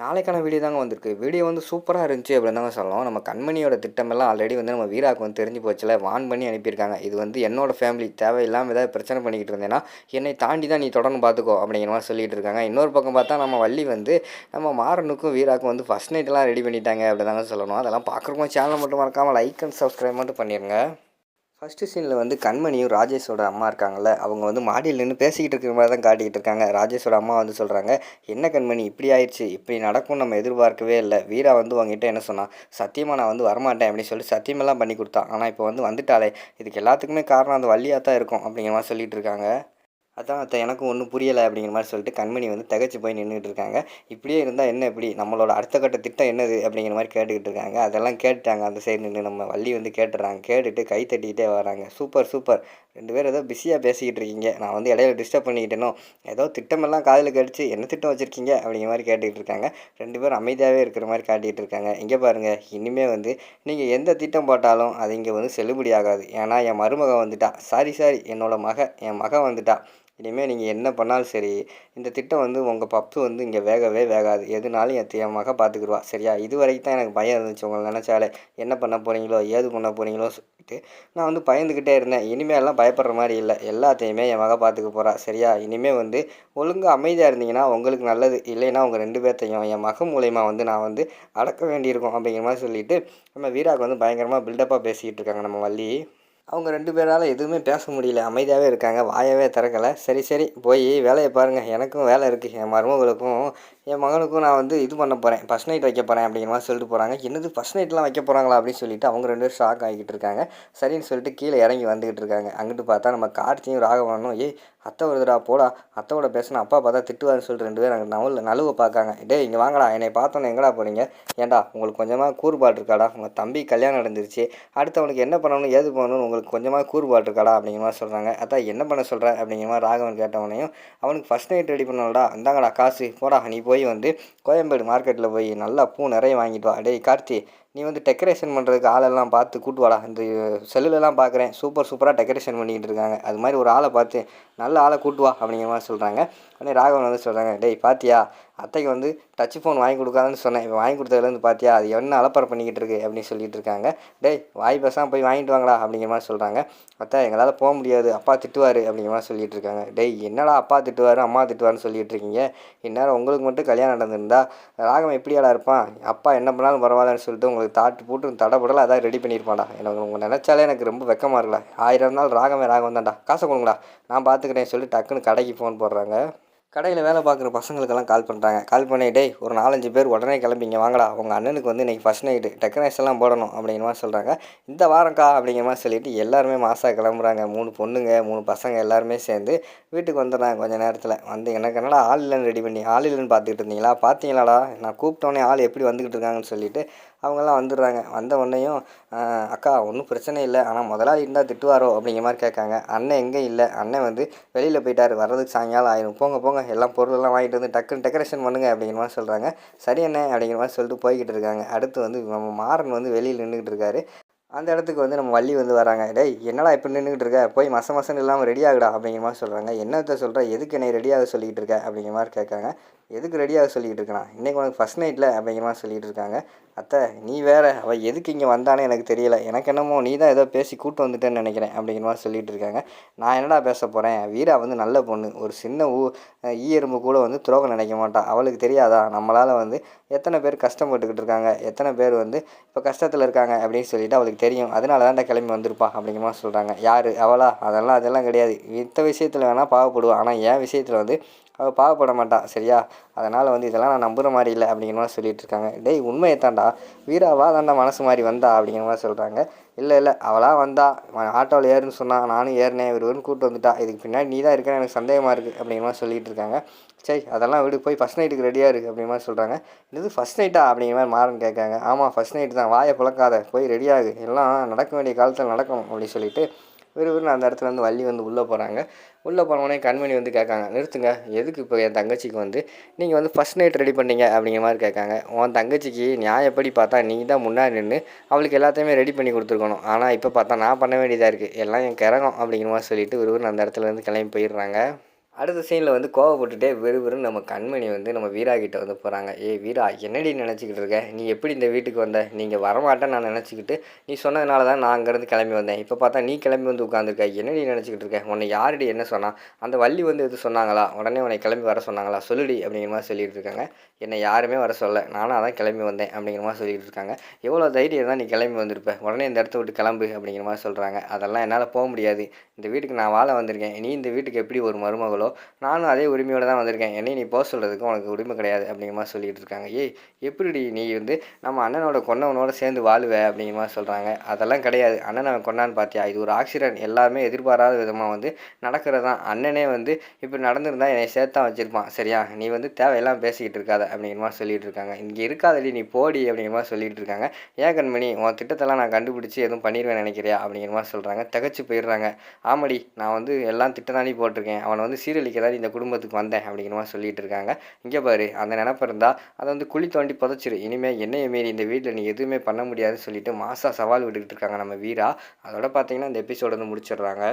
நாளைக்கான வீடியோ தாங்க வந்திருக்கு. வீடியோ வந்து சூப்பராக இருந்துச்சு அப்படின்னு தாங்க சொல்லணும். நம்ம கண்மணியோட திட்டமெல்லாம் ஆல்ரெடி வந்து நம்ம வீராக்கு வந்து தெரிஞ்சு போச்சுல. வான் பண்ணி அனுப்பியிருக்காங்க. இது வந்து என்னோட ஃபேமிலி தேவையில்லாமல் ஏதாவது பிரச்சனை பண்ணிக்கிட்டு இருந்தேன்னா என்னை தாண்டி தான் நீ தொடர்ந்து பார்த்துக்கோ அப்படிங்கிற மாதிரி சொல்லிட்டு இருக்காங்க. இன்னொரு பக்கம் பார்த்தா நம்ம வள்ளி வந்து நம்ம மாறனுக்கும் வீராக்கும் வந்து ஃபஸ்ட் நைட்லாம் ரெடி பண்ணிட்டாங்க அப்படின்னு தாங்க சொல்லணும். அதெல்லாம் பார்க்குறக்கும் சேனல் மட்டும் மறக்காமல் லைக் அண்ட் சப்ஸ்கிரைப் மட்டும் பண்ணிடுங்க ஃபஸ்ட்டு சீனில் வந்து கண்மணியும் ராஜேஷோட அம்மா இருக்காங்கல்ல அவங்க வந்து மாடியில் நின்று பேசிக்கிட்டு இருக்கிற மாதிரி தான் காட்டிக்கிட்டு இருக்காங்க. ராஜேஷோட அம்மா வந்து சொல்கிறாங்க என்ன கண்மணி இப்படி ஆயிடுச்சு. இப்படி நடக்கும் நம்ம எதிர்பார்க்கவே இல்லை. வீரா வந்து உங்ககிட்ட என்ன சொன்னான் சத்தியமாக நான் வந்து வரமாட்டேன் அப்படின்னு சொல்லி சத்தியமெல்லாம் பண்ணி கொடுத்தான் ஆனால் இப்போ வந்து வந்துட்டாலே இதுக்கு எல்லாத்துக்குமே காரணம் அந்த வள்ளியாக தான் இருக்கும் அப்படிங்கிற மாதிரி சொல்லிகிட்டு இருக்காங்க. அதான் அத்தை எனக்கும் ஒன்றும் புரியலை அப்படிங்கிற மாதிரி சொல்லிட்டு கண்மணி வந்து தகச்சு போய் நின்றுட்டு இருக்காங்க. இப்படியே இருந்தால் என்ன இப்படி? நம்மளோட அடுத்த கட்ட திட்டம் என்னது அப்படிங்கிற மாதிரி கேட்டுக்கிட்டு இருக்காங்க. அதெல்லாம் கேட்டுட்டாங்க அந்த சைடு நின்று நம்ம வள்ளி வந்து கேட்டுறாங்க கேட்டுட்டு கை தட்டிக்கிட்டே வராங்க. Super super. ரெண்டு பேரும் ஏதோ பிஸியாக பேசிக்கிட்டு இருக்கீங்க. நான் வந்து இடையில டிஸ்டர்ப் பண்ணிக்கிட்டேனோ? ஏதோ திட்டமெல்லாம் காதில் கடிச்சு என்ன திட்டம் வச்சுருக்கீங்க? அப்படிங்கிற மாதிரி கேட்டுக்கிட்டு இருக்காங்க. ரெண்டு பேரும் அமைதியாகவே இருக்கிற மாதிரி காட்டிகிட்டு இருக்காங்க. இங்கே பாருங்கள் இனிமேல் வந்து நீங்கள் எந்த திட்டம் போட்டாலும் அது இங்கே வந்து செல்லுபடி ஆகாது ஏன்னா என் மருமகன் வந்துட்டா. சாரி சாரி என்னோடய மக என் மகன் வந்துட்டா. இனிமேல் நீங்கள் என்ன பண்ணாலும் சரி இந்த திட்டம் வந்து உங்கள் பப்பு வந்து இங்கே வேகவே வேகாது. எதுனாலும் என் என் பார்த்துக்குருவா சரியா? இது வரைக்கும் தான் எனக்கு பயம் இருந்துச்சு. உங்களை நினச்சாலே என்ன பண்ண போகிறீங்களோ ஏது பண்ண போகிறீங்களோ சொல்லிட்டு நான் வந்து பயந்துக்கிட்டே இருந்தேன். இனிமேலாம் பயப்படுற மாதிரி இல்லை. எல்லாத்தையுமே என் மக பார்த்துக்க போகிறா சரியா? இனிமேல் வந்து ஒழுங்காக அமைதியாக இருந்தீங்கன்னா உங்களுக்கு நல்லது. இல்லைன்னா உங்கள் ரெண்டு பேர்த்தையும் என் மக மூலயமா வந்து நான் வந்து அடக்க வேண்டியிருக்கும் அப்படிங்கிற மாதிரி சொல்லிவிட்டு நம்ம வீராக்கு வந்து பயங்கரமாக பில்டப்பாக பேசிக்கிட்டு இருக்காங்க நம்ம வள்ளி. அவங்க ரெண்டு பேரால் எதுவுமே பேச முடியல. அமைதியாகவே இருக்காங்க. வாயவே திறக்கலை. சரி சரி போய் வேலையை பாருங்கள் எனக்கும் வேலை இருக்குது என் மருமகளுக்கும் என் மகனுக்கும் நான் வந்து இது பண்ண போகிறேன் ஃபஸ்ட் நைட் வைக்க போகிறேன் அப்படிங்கிற மாதிரி சொல்லிட்டு போகிறாங்க என்னது ஃபஸ்ட் நைட்லாம் வைக்க போகிறாங்களா அப்படின்னு சொல்லிட்டு அவங்க ரெண்டு பேரும் ஷாக் ஆகிக்கிட்டு இருக்காங்க. சரின்னு சொல்லிட்டு கீழே இறங்கி வந்துக்கிட்டு இருக்காங்க. அங்கிட்டு பார்த்தா நம்ம கார்த்தியும் ராகவனும் ஏய் அத்தை வருதுடா போடா. அத்தோட பேசின அப்பா பார்த்தா திட்டுவாருன்னு சொல்லிட்டு ரெண்டு பேரும் அங்கே நவல் நழுவை பார்க்காங்க டேய் இங்கே வாங்கடா. என்னை பார்த்தோன்னே எங்கடா போகிறீங்க ஏன்டா உங்களுக்கு கொஞ்சமாக கூறுபாடு இருக்காடா? உங்கள் தம்பி கல்யாணம் நடந்துருச்சு. அடுத்து அவனுக்கு என்ன பண்ணணும் ஏது பண்ணணும்னு உங்களுக்கு கொஞ்சமாக கூறுபாடு இருக்காடா? அப்படிங்கிற மாதிரி சொல்கிறாங்க அதான் என்ன பண்ண சொல்கிற அப்படிங்கிற மாதிரி ராகவன் கேட்டவனையும் அவனுக்கு ஃபஸ்ட் நைட் ரெடி பண்ணலடா இந்தாங்கடா காசு. போடா நீ போய் வந்து கோயம்பேடு மார்க்கெட்டில் போய் நல்லா பூ நிறைய வாங்கிட்டு வா. டேய் கார்த்தி நீ வந்து டெக்கரேஷன் பண்ணுறதுக்கு ஆளெல்லாம் பார்த்து கூட்டு வாடா. இந்த செல்லுலலாம் பார்க்குறேன். சூப்பர் சூப்பராக டெக்கரேஷன் பண்ணிக்கிட்டு இருக்காங்க. அது மாதிரி ஒரு ஆளை பார்த்து நல்ல ஆளை கூட்டு வா அப்படிங்கிற மாதிரி சொல்கிறாங்க உடனே ராகவன் வந்து சொல்கிறாங்க டேய் பாத்தியா? அத்தைக்கு வந்து டச் ஃபோன் வாங்கி கொடுக்காதுன்னு சொன்னேன். இப்போ வாங்கி கொடுத்ததுலேருந்து பார்த்தியா அது என்ன அலப்பறை பண்ணிக்கிட்டு இருக்கு அப்படின்னு சொல்லிட்டு இருக்காங்க. டேய் வாய் பேசாமல் போய் வாங்கிட்டு வாங்கடா அப்படிங்கிற மாதிரி சொல்கிறாங்க அத்தை எங்களால் போக முடியாது. அப்பா திட்டுவார் அப்படிங்கிற மாதிரி சொல்லிட்டு இருக்காங்க. டேய் என்னடா அப்பா திட்டுவார் அம்மா திட்டுவார்னு சொல்லிட்டு இருக்கீங்க? இந்நேரம் உங்களுக்கு மட்டும் கல்யாணம் நடந்திருந்தா ராகம் எப்படியாடா இருப்பான்? அப்பா என்ன பண்ணாலும் பரவாயில்லன்னு சொல்லிட்டு உங்களுக்கு தாட்டு போட்டு தடபடல அதான் ரெடி பண்ணியிருப்பாடா எனக்கு உங்கள் நினச்சாலே எனக்கு ரொம்ப வெக்கமாக இருக்கலாம் ஆயிரம் நாள் ராகமே ராகம் தான்டா காசை கொடுங்கடா. நான் பார்த்துக்கிறேன் சொல்லி டக்குன்னு கடைக்கு ஃபோன் போடுறாங்க. கடையில் வேலை பார்க்குற பசங்களுக்கெல்லாம் கால் பண்ணுறாங்க கால் பண்ணி ஒரு நாலஞ்சு பேர் உடனே கிளம்பிங்க வாங்கடா. உங்கள் அண்ணனுக்கு வந்து இன்றைக்கி ஃபஸ்ட் நைட்டு டெக்கரேஷன்லாம் போடணும் அப்படிங்கிற மாதிரி சொல்கிறாங்க இந்த வாரம்க்கா அப்படிங்கிற மாதிரி சொல்லிட்டு எல்லாருமே மாசாக கிளம்புறாங்க. மூணு பொண்ணுங்க மூணு பசங்க எல்லாருமே சேர்ந்து வீட்டுக்கு வந்துடுறாங்க கொஞ்ச நேரத்தில். வந்து எனக்கு என்னடா ஆள் இல்லைன்னு ரெடி பண்ணி ஆள் இல்லைன்னு பார்த்துக்கிட்டு இருந்தீங்களா? பார்த்தீங்களாடா? நான் கூப்பிட்டோன்னே ஆள் எப்படி வந்துக்கிட்டு இருக்காங்கன்னு சொல்லிட்டு அவங்கெல்லாம் வந்துடுறாங்க. வந்த உடனேயும் அக்கா ஒன்றும் பிரச்சனை இல்லை. ஆனால் முதலாளி இருந்தால் திட்டுவாரோ? அப்படிங்கிற மாதிரி கேட்காங்க. அண்ணன் எங்கே இல்லை. அண்ணன் வந்து வெளியில் போயிட்டார். வர்றதுக்கு சாயங்காலம் ஆயிரும். போங்க போங்க. எல்லாம் பொருளெல்லாம் வாங்கிட்டு வந்து டக்குன்னு டெக்கரேஷன் பண்ணுங்க அப்படிங்கிற மாதிரி சொல்கிறாங்க சரி என்ன அப்படிங்கிற மாதிரி சொல்லிட்டு போய்கிட்டு இருக்காங்க. அடுத்து வந்து நம்ம மாறன் வந்து வெளியில் நின்றுக்கிட்டு இருக்காரு. அந்த இடத்துக்கு வந்து நம்ம வள்ளி வந்து வராங்க. டேய் என்னடா இப்படி நின்றுக்கிட்டு இருக்க? போய் மச மசன்னு இல்லாமல் ரெடி ஆகுடா? அப்படிங்கிற மாதிரி சொல்கிறாங்க என்னத்தை சொல்கிற எதுக்கு என்னை ரெடியாக சொல்லிக்கிட்டு இருக்க? அப்படிங்கிற மாதிரி கேட்காங்க எதுக்கு ரெடியாக சொல்லிக்கிட்டு இருக்கான்? இன்றைக்கி உனக்கு ஃபஸ்ட் நைட்டில் அப்படிங்கிற மாதிரி சொல்லிகிட்டு இருக்காங்க. அத்தை நீ வேற. அவள் எதுக்கு இங்கே வந்தானே எனக்கு தெரியல. எனக்கு என்னமோ நீ தான் ஏதோ பேசி கூட்டு வந்துட்டேன்னு நினைக்கிறேன் அப்படிங்கிற மாதிரி சொல்லிட்டு இருக்காங்க. நான் என்னடா பேச போகிறேன் வீரா வந்து நல்ல பொண்ணு. ஒரு சின்ன ஊ ஈ எறும்பு கூட வந்து துரோகம் நினைக்க மாட்டான் அவளுக்கு தெரியாதா? நம்மளால் வந்து எத்தனை பேர் கஷ்டப்பட்டுக்கிட்டு இருக்காங்க? எத்தனை பேர் வந்து இப்போ கஷ்டத்தில் இருக்காங்க அப்படின்னு சொல்லிட்டு அவளுக்கு தெரியும். அதனால தான் கிளம்பி வந்திருப்பா அப்படிங்கிற மாதிரி சொல்கிறாங்க யார்? அவளா? அதெல்லாம் அதெல்லாம் கிடையாது. மித்த விஷயத்தில் வேணால் பாவப்படுவா ஆனால் என் விஷயத்தில் வந்து அவள் பாவப்பட மாட்டா சரியா? அதனால் வந்து இதெல்லாம் நான் நம்புகிற மாதிரி இல்லை அப்படிங்கிற மாதிரி சொல்லிட்டு இருக்காங்க டேய் உண்மையை தாண்டா வீராவா தாண்டா மனசு மாதிரி வந்தா அப்படிங்கிற மாதிரி சொல்கிறாங்க இல்லை இல்லை அவளாக வந்தா. ஆட்டோவில் ஏறுன்னு சொன்னால் நானும் ஏறினேன். இவருன்னு கூப்பிட்டு வந்துட்டா. இதுக்கு பின்னாடி நீ தான் இருக்கேன்னு எனக்கு சந்தேகமாக இருக்குது அப்படிங்கிற மாதிரி சொல்லிட்டு இருக்காங்க சரி அதெல்லாம் விடு போய் ஃபஸ்ட் நைட்டுக்கு ரெடியாக இருக்குது அப்படிங்கிற மாதிரி சொல்கிறாங்க இது ஃபஸ்ட் நைட்டா அப்படிங்கிற மாதிரி மாறன் கேட்காங்க. ஆமாம் ஃபஸ்ட் நைட்டு தான். வாயை புழக்காத. போய் ரெடியாகு எல்லாம் நடக்க வேண்டிய காலத்தில் நடக்கணும் அப்படின்னு சொல்லிட்டு விறுவிறுன்னு அந்த இடத்துல வந்து வள்ளி வந்து உள்ளே போகிறாங்க. உள்ளே போனவொடனே கண்மணி வந்து கேட்காங்க நிறுத்துங்க எதுக்கு இப்போ என் தங்கச்சிக்கு வந்து? நீங்கள் வந்து ஃபஸ்ட் நைட் ரெடி பண்ணீங்க அப்படிங்கிற மாதிரி கேட்காங்க. உன் தங்கச்சிக்கு நியாயப்படி பார்த்தா நீ தான் முன்னாடி நின்று அவளுக்கு எல்லாத்தையுமே ரெடி பண்ணி கொடுத்துருக்கணும். ஆனால் இப்போ பார்த்தா நான் பண்ண வேண்டியதாக இருக்குது எல்லாம் என் கிறகம் அப்படிங்கிற மாதிரி சொல்லிட்டு விறுவிறுன்னு அந்த இடத்துல இருந்து கிளம்பி போயிடுறாங்க. அடுத்த சீனில் வந்து கோவப்பட்டுட்டே வெறுவெறும் நம்ம கண்மணி வந்து நம்ம வீரா கிட்ட வந்து போகிறாங்க ஏ வீரா என்னடி நினச்சிக்கிட்டு இருக்க? நீ எப்படி இந்த வீட்டுக்கு வந்த? நீங்கள் வரமாட்டேன்னு நான் நினச்சிக்கிட்டு நீ சொன்னதுனால தான் நான் அங்கேருந்து கிளம்பி வந்தேன். இப்போ பார்த்தா நீ கிளம்பி வந்து உட்காந்துருக்க என்னடி நினச்சிக்கிட்டு இருக்க? உன்னை யாரடி என்ன சொன்னால் அந்த வள்ளி வந்து எது சொன்னாங்களா? உடனே உன்னை கிளம்பி வர சொன்னாங்களா? சொல்லுடி அப்படிங்கிற மாதிரி சொல்லிட்டு இருக்காங்க. என்னை யாருமே வர சொல்ல. நானும் அதான் கிளம்பி வந்தேன் அப்படிங்கிற மாதிரி சொல்லிட்டு இருக்காங்க. எவ்வளோ தைரியம் தான் நீ கிளம்பி வந்திருப்ப. உடனே இந்த இடத்த விட்டு கிளம்பு அப்படிங்கிற மாதிரி சொல்கிறாங்க அதெல்லாம் என்னால் போக முடியாது. இந்த வீட்டுக்கு நான் வாழ வந்திருக்கேன். நீ இந்த வீட்டுக்கு எப்படி ஒரு மருமகளோ நானும் அதே உரிமையோடு தான் வந்திருக்கேன். என்னை நீ போக சொல்கிறதுக்கு உனக்கு உரிமை கிடையாது அப்படிங்கிற மாதிரி சொல்லிட்டு இருக்காங்க. ஏய் எப்படிடி நீ வந்து நம்ம அண்ணனோட கொன்னவனோட சேர்ந்து வாழுவ அப்படிங்கிற மாதிரி சொல்கிறாங்க அதெல்லாம் கிடையாது. அண்ணன் அவன் கொண்டான்னு பார்த்தியா இது ஒரு ஆக்சிடென்ட் எல்லாருமே எதிர்பாராத விதமாக வந்து நடக்கிறது தான் அண்ணனே வந்து இப்படி நடந்திருந்தா என்னை சேர்த்தான் வச்சுருப்பான். சரியா? நீ வந்து தேவையெல்லாம் பேசிக்கிட்டு இருக்காத அப்படிங்கிற மாதிரி சொல்லிட்டு இருக்காங்க. இங்கே இருக்காதடி நீ போடி அப்படிங்கிற மாதிரி சொல்லிட்டு இருக்காங்க. ஏன் கண்மணி உன் திட்டத்தெல்லாம் நான் கண்டுபிடிச்சி எதுவும் பண்ணிடுவேன் நினைக்கிறியா அப்படிங்கிற மாதிரி சொல்கிறாங்க திகச்சு போயிடுறாங்க. ஆமாடி நான் வந்து எல்லாம் திட்டதாண்டி போட்டிருக்கேன். அவனை வந்து சீரழிக்க இந்த குடும்பத்துக்கு வந்தேன் அப்படிங்கிற மாதிரி சொல்லிட்டு இருக்காங்க. இங்கே பாரு அந்த நினப்பு இருந்தால் அதை வந்து குழி தோண்டி புதைச்சிரு. இனிமேல் என்னைய மீறி இந்த வீட்டில் நீ எதுவுமே பண்ண முடியாதுன்னு சொல்லிட்டு மாசா சவால் விட்டுக்கிட்டு இருக்காங்க நம்ம வீரா. அதோட பார்த்தீங்கன்னா இந்த எபிசோட வந்து முடிச்சிடுறாங்க.